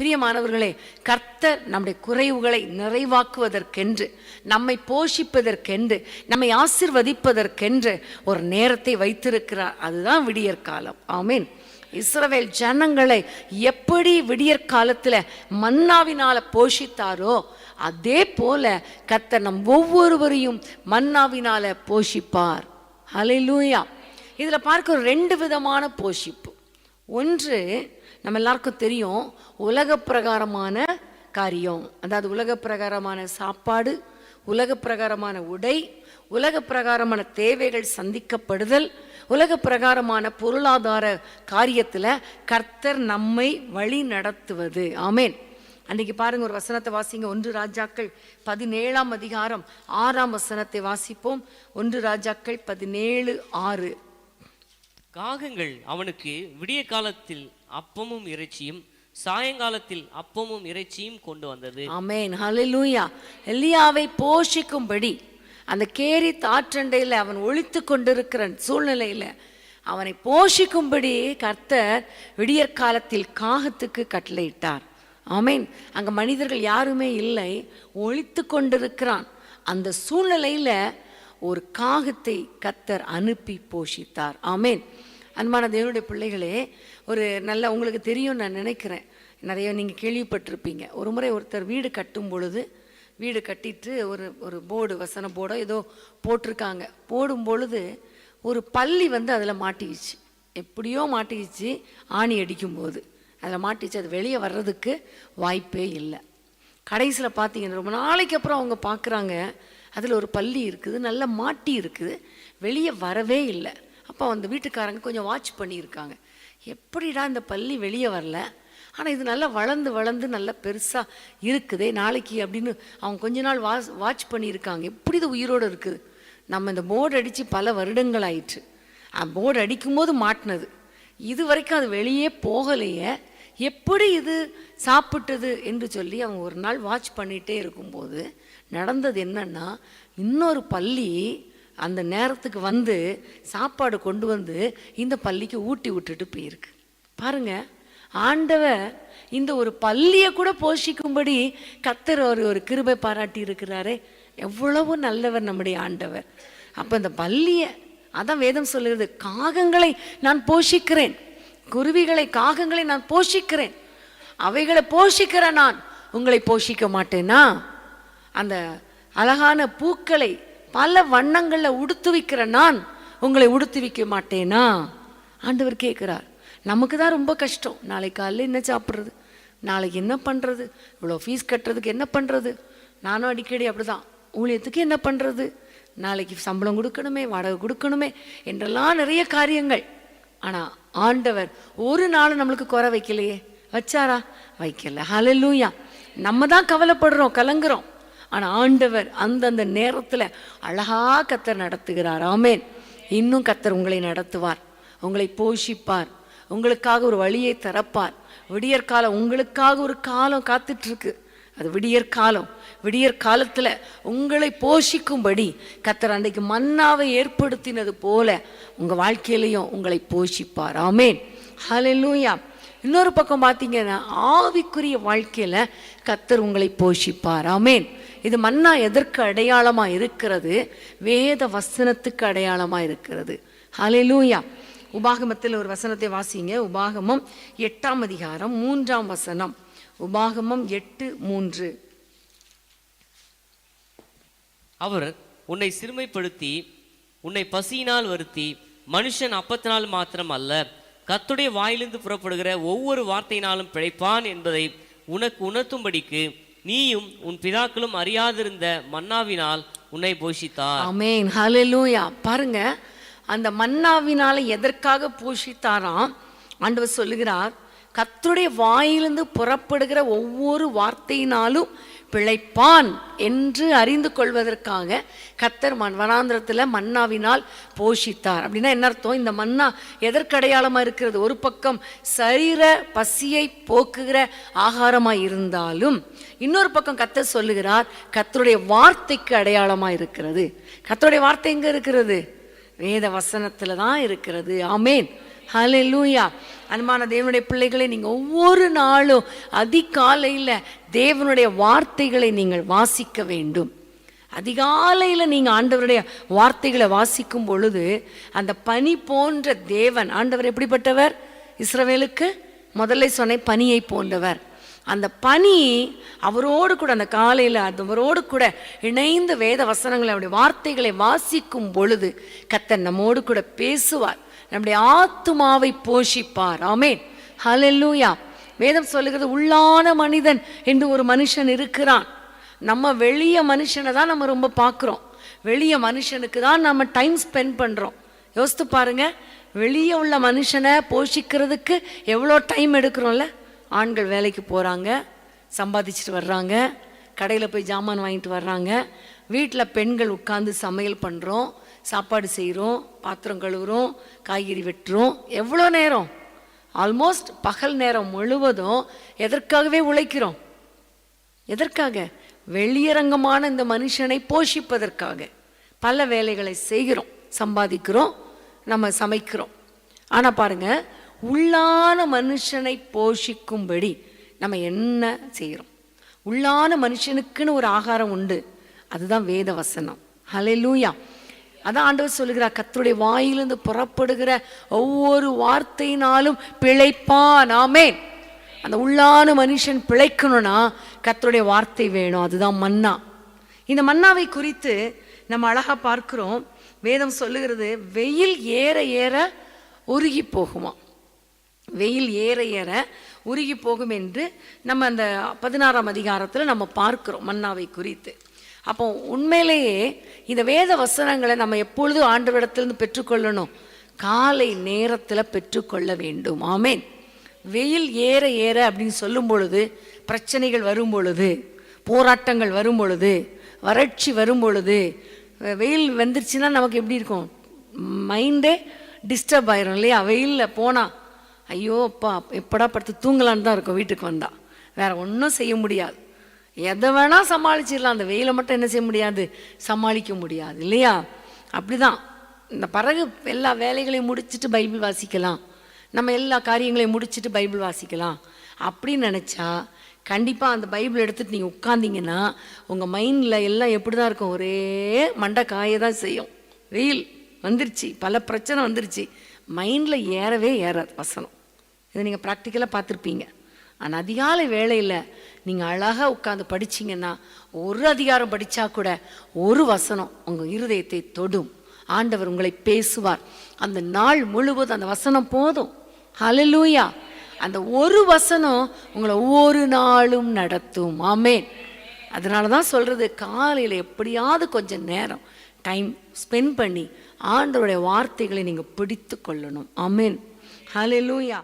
பிரியமானவர்களே கர்த்தர் நம்முடைய குறைவுகளை நிறைவாக்குவதற்கென்று நம்மை போஷிப்பதற்கென்று நம்மை ஆசிர்வதிப்பதற்கென்று ஒரு நேரத்தை வைத்திருக்கிறார். அதுதான் விடியற் காலம். ஆமீன். இஸ்ரவேல் ஜனங்களை எப்படி விடியற் காலத்தில் மன்னாவினால போஷித்தாரோ அதே போல கர்த்தர் நம் ஒவ்வொருவரையும் மன்னாவினால போஷிப்பார். ஹalleluya. இதுல பார்க்க ரெண்டு விதமான போஷிப்பு. ஒன்று நம்ம எல்லாருக்கும் தெரியும் உலக பிரகாரமான காரியம். அதாவது உலக பிரகாரமான சாப்பாடு உலக பிரகாரமான உடை உலக பிரகாரமான தேவைகள் சந்திக்கப்படுதல் உலக பிரகாரமான பொருளாதார காரியத்தில் கர்த்தர் நம்மை வழி நடத்துவது. ஆமேன். அன்னைக்கு பாருங்க ஒரு வசனத்தை வாசிங்க. ஒன்று ராஜாக்கள் பதினேழாம் அதிகாரம் ஆறாம் வசனத்தை வாசிப்போம். ஒன்று ராஜாக்கள் பதினேழு ஆறு. காகங்கள் அவனுக்கு விடிய காலத்தில் அப்பமும் இறைச்சியும் சாயங்காலத்தில் அப்பமும் இறைச்சியும் கொண்டு வந்தது. அமேன் ஹalleluya எலியாவை போஷிக்கும்படி அந்த கேரி தாற்றண்டையில் அவன் ஒழித்து கொண்டிருக்கிற சூழ்நிலையில அவனை போஷிக்கும்படி கர்த்தர் விடியற் காலத்தில் காகத்துக்கு கட்டளையிட்டார். ஆமீன் அங்க மனிதர்கள் யாருமே இல்லை. ஒழித்து கொண்டிருக்கிறான். அந்த சூழ்நிலையில ஒரு காகத்தை கத்தர் அனுப்பி போஷித்தார். ஆமேன் அன்பான தேவனுடைய பிள்ளைகளே ஒரு நல்ல உங்களுக்கு தெரியும் நான் நினைக்கிறேன். நிறைய நீங்கள் கேள்விப்பட்டிருப்பீங்க. ஒரு முறை ஒருத்தர் வீடு கட்டும் பொழுது வீடு கட்டிட்டு ஒரு ஒரு போர்டு வசன போர்டோ ஏதோ போட்டிருக்காங்க. போடும் பொழுது ஒரு பள்ளி வந்து அதில் மாட்டிக்கிச்சு. எப்படியோ மாட்டிக்கிச்சு ஆணி அடிக்கும்போது. அதில் மாட்டிச்சு அது வெளியே வர்றதுக்கு வாய்ப்பே இல்லை. கடைசியில் பார்த்தீங்கன்னா ரொம்ப நாளைக்கு அப்புறம் அவங்க பார்க்குறாங்க அதில் ஒரு பள்ளி இருக்குது நல்ல மாட்டி இருக்குது வெளியே வரவே இல்லை. அப்போ அந்த வீட்டுக்காரங்க கொஞ்சம் வாட்ச் பண்ணியிருக்காங்க. எப்படிடா இந்த பள்ளி வெளியே வரல? ஆனால் இது நல்லா வளர்ந்து வளர்ந்து நல்லா பெருசாக இருக்குதே நாளைக்கு அப்படின்னு அவங்க கொஞ்ச நாள் வாஸ் வாட்ச் பண்ணியிருக்காங்க. எப்படி இது உயிரோடு இருக்குது? நம்ம இந்த போர்டு அடித்து பல வருடங்கள் ஆயிற்று போர்டு அடிக்கும்போது மாட்டினது. இது வரைக்கும் அது வெளியே போகலையே. எப்படி இது சாப்பிட்டது என்று சொல்லி அவங்க ஒரு நாள் வாட்ச் பண்ணிகிட்டே இருக்கும்போது நடந்தது என்னன்னா இன்னொரு பள்ளி அந்த நேரத்துக்கு வந்து சாப்பாடு கொண்டு வந்து இந்த பள்ளிக்கு ஊட்டி விட்டுட்டு போயிருக்கு. பாருங்க ஆண்டவ இந்த ஒரு பள்ளியை கூட போஷிக்கும்படி கத்தர் ஒரு ஒரு கிருபை பாராட்டி இருக்கிறாரே. எவ்வளவு நல்லவர் நம்முடைய ஆண்டவர். அப்போ இந்த பள்ளியை அதான் வேதம் சொல்லுகிறது காகங்களை நான் போஷிக்கிறேன். குருவிகளை காகங்களை நான் போஷிக்கிறேன். அவைகளை போஷிக்கிற நான் உங்களை போஷிக்க மாட்டேனா? அந்த அழகான பூக்களை பல வண்ணங்களில் உடுத்துவிக்கிற நான் உங்களை உடுத்து வைக்க மாட்டேனா? ஆண்டவர் கேட்குறார். நமக்கு தான் ரொம்ப கஷ்டம். நாளைக்கு காலையில் என்ன சாப்பிட்றது? நாளைக்கு என்ன பண்ணுறது இவ்வளோ ஃபீஸ் கட்டுறதுக்கு என்ன பண்ணுறது நானும் அடிக்கடி அப்படிதான். ஊழியத்துக்கு என்ன பண்ணுறது நாளைக்கு சம்பளம் கொடுக்கணுமே வாடகை கொடுக்கணுமே என்றெல்லாம் நிறைய காரியங்கள். ஆனால் ஆண்டவர் ஒரு நாள் நம்மளுக்கு குறை வைக்கலையே. வச்சாரா? வைக்கல. ஹலலூயா நம்ம தான் கவலைப்படுறோம் கலங்குறோம். ஆனால் ஆண்டவர் அந்தந்த நேரத்தில் அழகா கத்தர் நடத்துகிறார். ஆமேன். இன்னும் கத்தர் உங்களை நடத்துவார். உங்களை போஷிப்பார். உங்களுக்காக ஒரு வழியை திறப்பார். விடியற் காலம் உங்களுக்காக ஒரு காலம் காத்துட்ருக்கு. அது விடியற் காலம். விடியற் காலத்தில் உங்களை போஷிக்கும்படி கத்தர் அன்றைக்கு மன்னாவை ஏற்படுத்தினது போல உங்கள் வாழ்க்கையிலையும் உங்களை போஷிப்பார். ஆமேன். ஹalleluya. இன்னொரு பக்கம் பார்த்தீங்கன்னா ஆவிக்குரிய வாழ்க்கையில் கத்தர் உங்களை போஷிப்பார். ஆமேன். இது மன்னா எதற்கு அடையாளமாக இருக்கிறது? வேத வசனத்துக்கு அடையாளமாக இருக்கிறது. ஹalleluya உபாகமத்தில் ஒரு வசனத்தை வாசிங்க. உபாகமம் எட்டாம் அதிகாரம் மூன்றாம் வசனம். உபாகமம் எட்டு மூன்று. அவர் உன்னை சிறுமைப்படுத்தி உன்னை பசியினால் வருத்தி மனுஷன் அப்பத்தினால் மாத்திரம் அல்ல கத்துடைய வாயிலிருந்து புறப்படுகிற ஒவ்வொரு வார்த்தையினாலும் பிழைப்பான் என்பதை உனக்கு உணர்த்தும்படிக்கு நீயும் உன் பிதாக்களும் அறியாதிருந்த மன்னாவினால் உன்னை போஷித்தார். அமேன் ஹalleluya. பாருங்க அந்த மன்னாவினால எதற்காக போஷித்தாராம்? ஆண்டவர் சொல்லுகிறார் கத்துடைய வாயிலிருந்து புறப்படுகிற ஒவ்வொரு வார்த்தையினாலும் பிழைப்பான் என்று அறிந்து கொள்வதற்காக கத்தர் மண் வனாந்திரத்தில் மன்னாவினால் போஷித்தார். அப்படின்னா என்ன அர்த்தம்? இந்த மன்னா எதற்கு இருக்கிறது? ஒரு பக்கம் சரீர பசியை போக்குகிற ஆகாரமாய் இருந்தாலும் இன்னொரு பக்கம் கத்தர் சொல்லுகிறார் கத்தருடைய வார்த்தைக்கு அடையாளமாக இருக்கிறது. கத்தருடைய வார்த்தை எங்கே இருக்கிறது? வேத வசனத்தில் தான் இருக்கிறது. ஆமேன். ஹalleluya. அன்பான தேவனுடைய பிள்ளைகளை நீங்கள் ஒவ்வொரு நாளும் அதிகாலையில் தேவனுடைய வார்த்தைகளை நீங்கள் வாசிக்க வேண்டும். அதிகாலையில் நீங்கள் ஆண்டவருடைய வார்த்தைகளை வாசிக்கும் பொழுது அந்த பனி போன்ற தேவன் ஆண்டவர் எப்படிப்பட்டவர்? இஸ்ரவேலுக்கு முதல்ல சொன்ன பனியை போன்றவர். அந்த பனி அவரோடு கூட அந்த காலையில் அவரோடு கூட இணைந்து வேத வசனங்களை அவருடைய வார்த்தைகளை வாசிக்கும் பொழுது கத்தர் நம்மோடு கூட பேசுவார். நம்முடைய ஆத்துமாவை போஷிப்பார். ஆமேன். ஹலெல்லூயா வேதம் சொல்லுகிறது உள்ளான மனிதன் என்று ஒரு மனுஷன் இருக்கிறான். நம்ம வெளிய மனுஷனை தான் நம்ம ரொம்ப பார்க்குறோம். வெளிய மனுஷனுக்கு தான் நம்ம டைம் ஸ்பெண்ட் பண்ணுறோம் யோசித்து பாருங்க வெளியே உள்ள மனுஷனை போஷிக்கிறதுக்கு எவ்வளோ டைம் எடுக்கிறோம்ல? ஆண்கள் வேலைக்கு போகிறாங்க சம்பாதிச்சுட்டு வர்றாங்க கடையில் போய் ஜாமான் வாங்கிட்டு வர்றாங்க. வீட்டில் பெண்கள் உட்காந்து சமையல் பண்ணுறோம் சாப்பாடு செய்கிறோம் பாத்திரம் கழுவுறோம் காய்கறி வெட்டுறோம். எவ்வளோ நேரம்? ஆல்மோஸ்ட் பகல் நேரம் முழுவதும் எதற்காகவே உழைக்கிறோம்? எதற்காக? வெளியரங்கமான இந்த மனுஷனை போஷிப்பதற்காக. பல வேலைகளை செய்கிறோம் சம்பாதிக்கிறோம் நம்ம சமைக்கிறோம். ஆனால் பாருங்கள் உள்ளான மனுஷனை போஷிக்கும்படி நம்ம என்ன செய்கிறோம் உள்ளான மனுஷனுக்குன்னு ஒரு ஆகாரம் உண்டு. அதுதான் வேத வசனம். ஹலெலூயா அதான் ஆண்டவர் சொல்லுகிறார் கத்தருடைய வாயிலிருந்து புறப்படுகிற ஒவ்வொரு வார்த்தையினாலும் பிழைப்பான். ஆமென். அந்த உள்ளான மனுஷன் பிழைக்கணும்னா கத்தருடைய வார்த்தை வேணும். அதுதான் மன்னா. இந்த மன்னாவை குறித்து நம்ம அழகா பார்க்குறோம். வேதம் சொல்லுகிறது வெயில் ஏற ஏற உருகி போகுமா வெயில் ஏற ஏற உருகி போகும் என்று நம்ம அந்த பதினாறாம் அதிகாரத்தில் நம்ம பார்க்கிறோம் மன்னாவை குறித்து. அப்போ உண்மையிலேயே இந்த வேத வசனங்களை நம்ம எப்பொழுதும் ஆண்டவரிடத்திலிருந்து பெற்றுக்கொள்ளணும்? காலை நேரத்தில் பெற்றுக்கொள்ள வேண்டும். ஆமேன். வெயில் ஏற ஏற அப்படின்னு சொல்லும் பொழுது பிரச்சனைகள் வரும் பொழுது போராட்டங்கள் வரும் பொழுது வறட்சி வரும் பொழுது வெயில் வந்துருச்சுன்னா நமக்கு எப்படி இருக்கும்? மைண்டே டிஸ்டர்ப் ஆயிரும் இல்லையா? வெயிலில் போனால் ஐயோ அப்பா எப்படா படுத்து தூங்கலான்னு தான் இருக்கும் வீட்டுக்கு வந்தால் வேறு ஒன்றும் செய்ய முடியாது. எதை வேணால் சமாளிச்சிடலாம். அந்த வெயிலை மட்டும் என்ன செய்ய முடியாது? சமாளிக்க முடியாது இல்லையா? அப்படிதான். இந்த பிறகு எல்லா வேலைகளையும் முடிச்சுட்டு பைபிள் வாசிக்கலாம். நம்ம எல்லா காரியங்களையும் முடிச்சுட்டு பைபிள் வாசிக்கலாம். அப்படின்னு நினச்சா கண்டிப்பாக அந்த பைபிள் எடுத்துகிட்டு நீங்கள் உட்காந்தீங்கன்னா உங்கள் மைண்டில் எல்லாம் எப்படி தான் இருக்கும்? ஒரே மண்டை காய தான் செய்யும். வெயில் வந்துருச்சு பல பிரச்சனை வந்துருச்சு. மைண்டில் ஏறவே ஏறாது வசனம். இதை நீங்கள் ப்ராக்டிக்கலாக பார்த்துருப்பீங்க. ஆனால் அதிகாலை வேளையில் நீங்கள் அழகாக உட்காந்து படிச்சீங்கன்னா ஒரு அதிகாரம் படித்தா கூட ஒரு வசனம் உங்கள் இருதயத்தை தொடும். ஆண்டவர் உங்களை பேசுவார். அந்த நாள் முழுவதும் அந்த வசனம் போதும். ஹலலூயா அந்த ஒரு வசனம் உங்களை ஒவ்வொரு நாளும் நடத்தும். ஆமேன் அதனால தான் சொல்கிறது காலையில் எப்படியாவது கொஞ்சம் நேரம் டைம் ஸ்பெண்ட் பண்ணி ஆண்டவருடைய வார்த்தைகளை நீங்கள் பிடித்து கொள்ளணும். ஆமென் ஹலலூயா